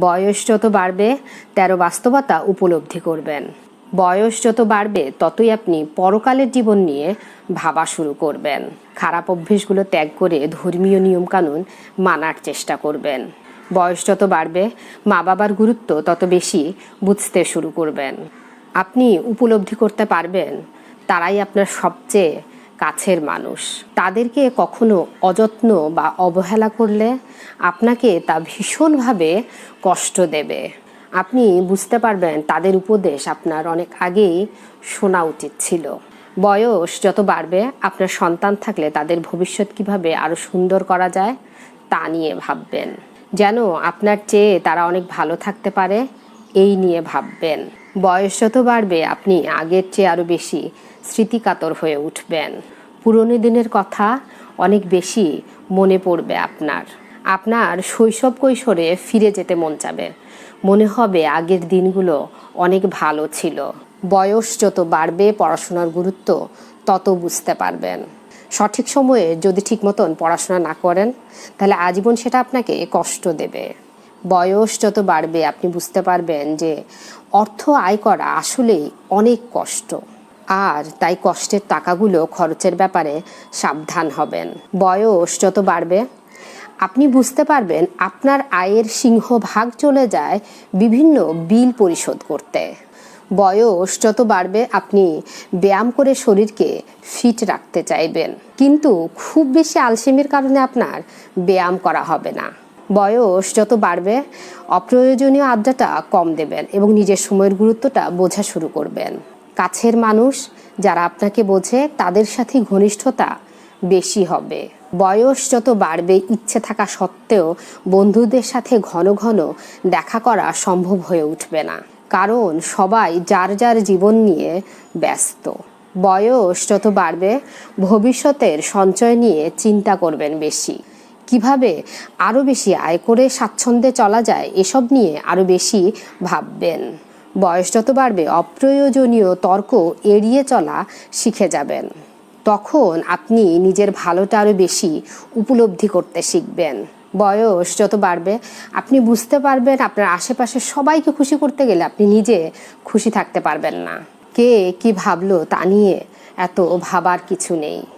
বয়স যত বাড়বে, তেরো বাস্তবতা উপলব্ধি করবেন। বয়স যত বাড়বে, ততই আপনি পরকালের জীবন নিয়ে ভাবা শুরু করবেন। খারাপ অভ্যেসগুলো ত্যাগ করে ধর্মীয় নিয়মকানুন মানার চেষ্টা করবেন। বয়স যত বাড়বে মা বাবার গুরুত্ব তত বেশি বুঝতে শুরু করবেন। আপনি উপলব্ধি করতে পারবেন, তারাই আপনার সবচেয়ে কাছের মানুষ। তাদেরকে কখনো অযত্ন বা অবহেলা করলে আপনাকে তা ভীষণভাবে কষ্ট দেবে। আপনি বুঝতে পারবেন তাদের উপদেশ আপনার অনেক আগেই শোনা উচিত ছিল। বয়স যত বাড়বে, আপনার সন্তান থাকলে তাদের ভবিষ্যৎ কীভাবে আরও সুন্দর করা যায়, তা নিয়ে ভাববেন। যেন আপনার চেয়ে তারা অনেক ভালো থাকতে পারে, এই নিয়ে ভাববেন। বয়স যত বাড়বে, আপনি আগের চেয়ে আরও বেশি স্মৃতিকাতর হয়ে উঠবেন। পুরনো দিনের কথা অনেক বেশি মনে পড়বে আপনার। আপনার শৈশব কৈশোরে ফিরে যেতে মন চাবে। মনে হবে আগের দিনগুলো অনেক ভালো ছিল। বয়স যত বাড়বে, পড়াশোনার গুরুত্ব তত বুঝতে পারবেন। সঠিক সময়ে যদি ঠিক মতন পড়াশোনা না করেন, তাহলে আজীবন সেটা আপনাকে কষ্ট দেবে। বয়স যত বাড়বে, আপনি বুঝতে পারবেন যে অর্থ আয় করা আসলেই অনেক কষ্ট। আর তাই কষ্টের টাকাগুলো খরচের ব্যাপারে সাবধান হবেন। বয়স যত বাড়বে, আপনি বুঝতে পারবেন আপনার আয়ের সিংহভাগ চলে যায় বিভিন্ন বিল পরিশোধ করতে। বয়স যত বাড়বে, আপনি ব্যায়াম করে শরীরকে ফিট রাখতে চাইবেন। কিন্তু খুব বেশি আলসেমির কারণে আপনার ব্যায়াম করা হবে না। বয়স যত বাড়বে, অপ্রয়োজনীয় আড্ডাটা কম দেবেন এবং নিজের সময়ের গুরুত্বটা বোঝা শুরু করবেন। কাছের মানুষ যারা আপনাকে বোঝে, তাদের সাথে ঘনিষ্ঠতা বেশি হবে। বয়স যত বাড়বে, ইচ্ছে থাকা সত্ত্বেও বন্ধুদের সাথে ঘন ঘন দেখা করা সম্ভব হয়ে উঠবে না। কারণ সবাই যার যার জীবন নিয়ে ব্যস্ত। বয়স যত বাড়বে, ভবিষ্যতের সঞ্চয় নিয়ে চিন্তা করবেন বেশি। কীভাবে আরও বেশি আয় করে স্বাচ্ছন্দ্যে চলা যায়, এসব নিয়ে আরও বেশি ভাববেন। বয়স যত বাড়বে, অপ্রয়োজনীয় তর্ক এড়িয়ে চলা শিখে যাবেন। তখন আপনি নিজের ভালোটা আরও বেশি উপলব্ধি করতে শিখবেন। বয়স যত বাড়বে, আপনি বুঝতে পারবেন আপনার আশেপাশে সবাইকে খুশি করতে গেলে আপনি নিজে খুশি থাকতে পারবেন না। কে কি ভাবলো তা নিয়ে এত ভাবার কিছু নেই।